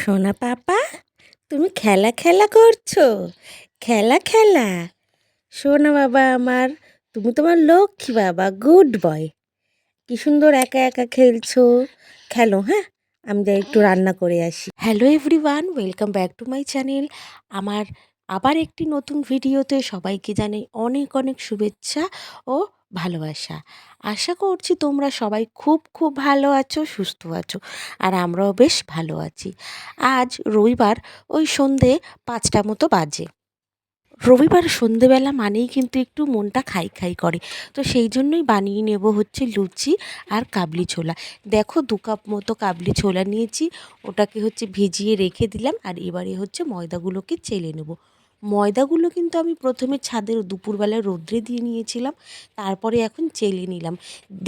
সোনা পাপা, তুমি খেলা খেলা করছ? খেলা খেলা। সোনা বাবা আমার, তুমি তোমার লক্ষ্মী বাবা গুড বয় কি সুন্দর একা একা খেলছো। খেলো হ্যাঁ? আমি যাই একটু রান্না করে আসি। Hello everyone welcome back to my channel আমার আবার একটি নতুন ভিডিওতে সবাইকে জানাই অনেক অনেক শুভেচ্ছা ও ভালোবাসা। আশা করছি তোমরা সবাই খুব খুব ভালো আছো, সুস্থ আছো আর আমরাও বেশ ভালো আছি। আজ রবিবার, ওই সন্ধে পাঁচটা মতো বাজে। রবিবার সন্ধেবেলা মানেই কিন্তু একটু মনটা খাই খাই করে। তো সেই জন্যই বানিয়ে নেব হচ্ছে লুচি আর কাবলি ছোলা। দেখো দু কাপ মতো কাবলি ছোলা নিয়েছি, ওটাকে হচ্ছে ভিজিয়ে রেখে দিলাম আর এবারে হচ্ছে ময়দাগুলোকে চেলে নেব। ময়দাগুলো কিন্তু আমি প্রথমে ছাদের দুপুরবেলায় রোদ্রে দিয়ে নিয়েছিলাম, তারপরে এখন চেলে নিলাম।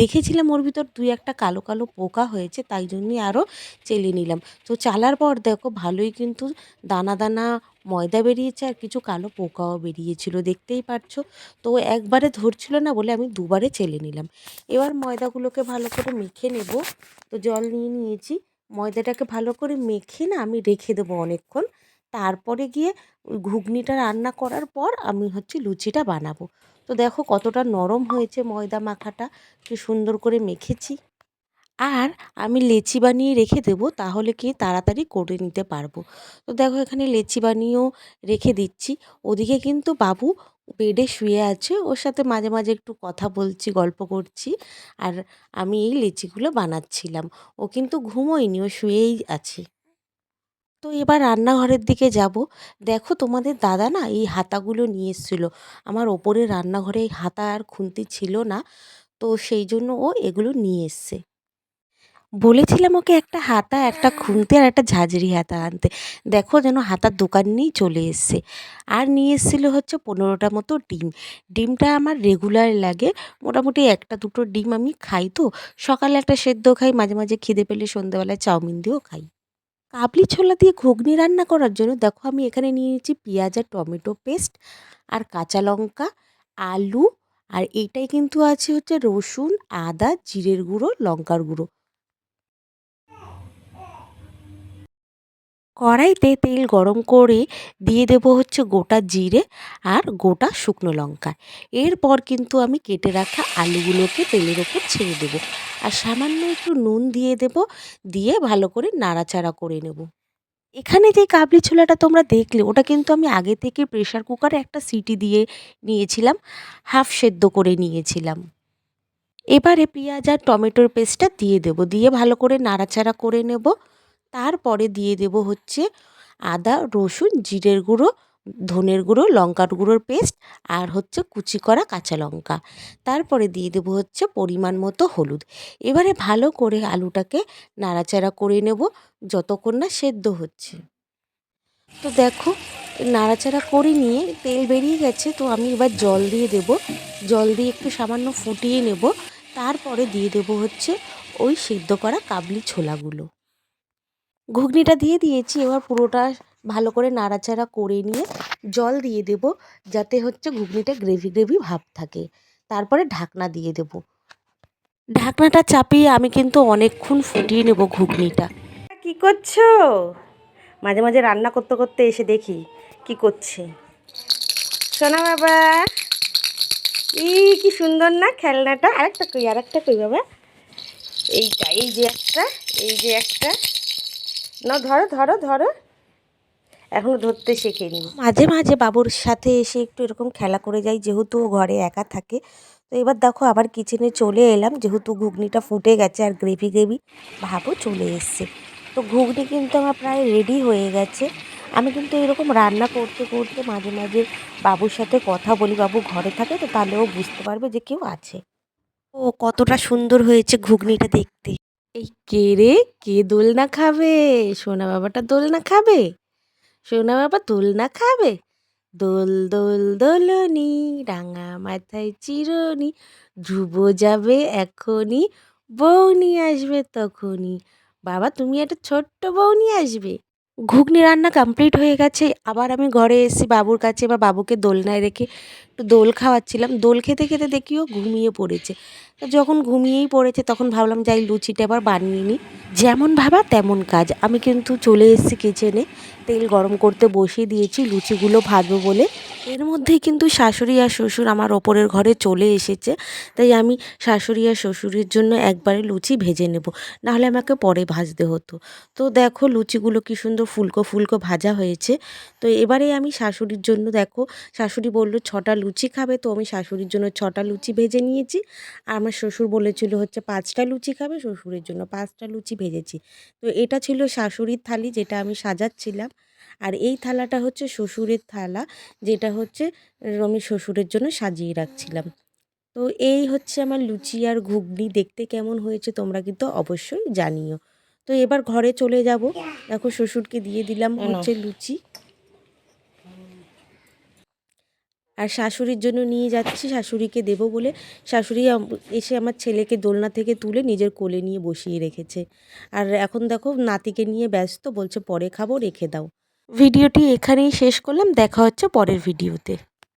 দেখেছিলাম ওর ভিতর দুই একটা কালো কালো পোকা হয়েছে, তাই জন্যই আরও চেলে নিলাম। তো চালার পর দেখো ভালোই কিন্তু দানা দানা ময়দা বেরিয়েছে আর কিছু কালো পোকাও বেরিয়েছিল, দেখতেই পারছ। তো একবারে ধরছিল না বলে আমি দুবারে চেলে নিলাম। এবার ময়দাগুলোকে ভালো করে মেখে নেব। তো জল নিয়ে নিয়েছি। ময়দাটাকে ভালো করে মেখে না আমি রেখে দেবো অনেকক্ষণ। তারপরে গিয়ে ঘুগনিটা রান্না করার পর আমি হচ্ছে লুচিটা বানাবো। তো দেখো কতটা নরম হয়েছে ময়দা মাখাটা, কি সুন্দর করে মেখেছি। আর আমি লেচি বানিয়ে রেখে দেবো, তাহলে কি তাড়াতাড়ি করে নিতে পারব। তো দেখো এখানে লেচি বানিয়েও রেখে দিচ্ছি। ওদিকে কিন্তু বাবু বেডে শুয়ে আছে, ওর সাথে মাঝে মাঝে একটু কথা বলছি, গল্প করছি। আর আমি এই লেচিগুলো বানাচ্ছিলাম। ও কিন্তু ঘুমোয়নি, ও শুয়েই আছে। তো এবার রান্নাঘরের দিকে যাব। দেখো তোমাদের দাদা না এই হাতাগুলো নিয়ে এসেছিল। আমার ওপরে রান্নাঘরে এই হাতা আর খুন্তি ছিল না, তো সেই জন্য ও এগুলো নিয়ে এসছে। বলেছিলাম ওকে একটা হাতা, একটা খুন্তি আর একটা ঝাঁঝরি হাতা আনতে। দেখো যেন হাতার দোকান নিয়েই চলে এসছে। আর নিয়ে এসেছিল হচ্ছে পনেরোটা মতো ডিম। ডিমটা আমার রেগুলার লাগে। মোটামুটি একটা দুটো ডিম আমি খাই তো। সকালে একটা সেদ্ধ খাই, মাঝে মাঝে খিদে পেলে সন্ধ্যেবেলায় চাউমিন দিয়েও খাই। কাবলি ছোলা দিয়ে ঘুগনি রান্না করার জন্য দেখো আমি এখানে নিয়ে নিয়েছি পেঁয়াজ আর টমেটো পেস্ট আর কাঁচা লঙ্কা, আলু আর এইটাই কিন্তু আছে হচ্ছে রসুন, আদা, জিরের গুঁড়ো, লঙ্কার গুঁড়ো। কড়াইতে তেল গরম করে দিয়ে দেবো হচ্ছে গোটা জিরে আর গোটা শুকনো লঙ্কা। এরপর কিন্তু আমি কেটে রাখা আলুগুলোকে তেলের ওপর ছেড়ে দেবো। আর সামান্য একটু নুন দিয়ে দেব, দিয়ে ভালো করে নাড়াচাড়া করে নেব। এখানে যে কাবলি ছোলাটা তোমরা দেখলে, ওটা কিন্তু আমি আগে থেকে প্রেশার কুকারে একটা সিটি দিয়ে নিয়েছিলাম হাফ সেদ্ধ করে নিয়েছিলাম। এবারে পেঁয়াজ আর টমেটোর পেস্টটা দিয়ে দেবো, দিয়ে ভালো করে নাড়াচাড়া করে নেব। তারপরে দিয়ে দেব হচ্ছে আদা, রসুন, জিরের গুঁড়ো ধনের গুঁড়ো, লঙ্কার গুঁড়োর পেস্ট আর হচ্ছে কুচি করা কাঁচা লঙ্কা। তারপরে দিয়ে দেবো হচ্ছে পরিমাণ মতো হলুদ। এবারে ভালো করে আলুটাকে নাড়াচাড়া করে নেব যতক্ষণ না সেদ্ধ হচ্ছে। তো দেখো, নাড়াচাড়া করে নিয়ে তেল বেরিয়ে গেছে, তো আমি এবার জল দিয়ে দেব। জল দিয়ে একটু সামান্য ফুটিয়ে নেব। তারপরে দিয়ে দেব হচ্ছে ওই সিদ্ধ করা কাবলি ছোলাগুলো। ঘুগনিটা দিয়ে দিয়েছি, এবার পুরোটা ভালো করে নাড়াচাড়া করে নিয়ে জল দিয়ে দেব, যাতে হচ্ছে ঘুগনিটা গ্রেভি গ্রেভি ভাব থাকে। তারপরে ঢাকনা দিয়ে দেব। ঢাকনাটা চাপিয়ে আমি কিন্তু অনেকক্ষণ ফুটিয়ে নেব ঘুগনিটা। কি করছ? মাঝে মাঝে রান্না করতে করতে এসে দেখি কি করছে। সোনা বাবা। এই কি সুন্দর না খেলনাটা। আরেকটা কই আরেকটা কই বাবা? এইটা, এই যে একটা, এই যে একটা। না, ধরো ধরো ধরো। এখনও ধরতে শেখেনি। মাঝে মাঝে বাবুর সাথে এসে একটু এরকম খেলা করে যাই যেহেতু ও ঘরে একা থাকে। তো এবার দেখো আবার কিচেনে চলে এলাম যেহেতু ঘুগনিটা ফুটে গেছে আর গ্রেভি গ্রেভি ভাবও চলে এসছে। তো ঘুগনি কিন্তু আমার প্রায় রেডি হয়ে গেছে। আমি কিন্তু এরকম রান্না করতে করতে মাঝে মাঝে বাবুর সাথে কথা বলি বাবু ঘরে থাকে তো তাহলে ও বুঝতে পারবে যে কেউ আছে। ও কতটা সুন্দর হয়েছে ঘুগনিটা দেখতে। এই কে রে? কে দোলনা খাবে? সোনা বাবাটা দোলনা খাবে? সোনা বাবা দোলনা খাবে? দোল দোল, দোলনি, রাঙা মাথায় চিরনি ধ্রুব যাবে এখনই, বৌনি আসবে তখনই। বাবা, তুমি একটা ছোট্ট বৌনি আসবে। ঘুগনি রান্না কমপ্লিট হয়ে গেছে, আবার আমি ঘরে এসে বাবুর কাছে বা বাবুকে দোলনায় রেখে একটু দোল খাওয়াচ্ছিলাম। দোল খেতে খেতে দেখিও ঘুমিয়ে পড়েছে। যখন ঘুমিয়েই পড়েছে, তখন ভাবলাম যাই লুচিটা এবার বানিয়ে নিই। যেমন ভাবা তেমন কাজ। আমি কিন্তু চলে এসেছি কিচেনে তেল গরম করতে বসিয়ে দিয়েছি, লুচিগুলো ভাজবো বলে। এর মধ্যেই কিন্তু শাশুড়ি আর শ্বশুর আমার ওপরের ঘরে চলে এসেছে। তাই আমি শাশুড়ি আর শ্বশুরের জন্য একবারে লুচি ভেজে নেব। নাহলে আমাকে পরে ভাজতে হতো। তো দেখো লুচিগুলো কি সুন্দর ফুলকো ফুলকো ভাজা হয়েছে। তো এবারে আমি শাশুড়ির জন্য দেখো, শাশুড়ি বলল, ছটা লুচি খাবে? তো আমি শাশুড়ির জন্য ছটা লুচি ভেজে নিয়েছি। আর আমার শ্বশুর বলেছিল হচ্ছে, পাঁচটা লুচি খাবে? শ্বশুরের জন্য পাঁচটা লুচি ভেজেছি তো এটা ছিল শাশুড়ির থালি যেটা আমি সাজাচ্ছিলাম। আর এই থালাটা হচ্ছে শ্বশুরের থালা যেটা হচ্ছে আমি শ্বশুরের জন্য সাজিয়ে রাখছিলাম। তো এই হচ্ছে আমার লুচি আর ঘুগনি দেখতে কেমন হয়েছে তোমরা কিন্তু অবশ্যই জানিও। তো এবার ঘরে চলে যাব। দেখো শ্বশুরকে দিয়ে দিলাম হচ্ছে লুচি। আর শাশুড়ির জন্য নিয়ে যাচ্ছি, শাশুড়িকে দেব বলে। শাশুড়ি এসে আমার ছেলেকে দোলনা থেকে তুলে নিজের কোলে নিয়ে বসিয়ে রেখেছে। আর এখন দেখো নাতিকে নিয়ে ব্যস্ত, বলছে পরে খাব, রেখে দাও। ভিডিওটি এখানেই শেষ করলাম, দেখা হচ্ছে পরের ভিডিওতে।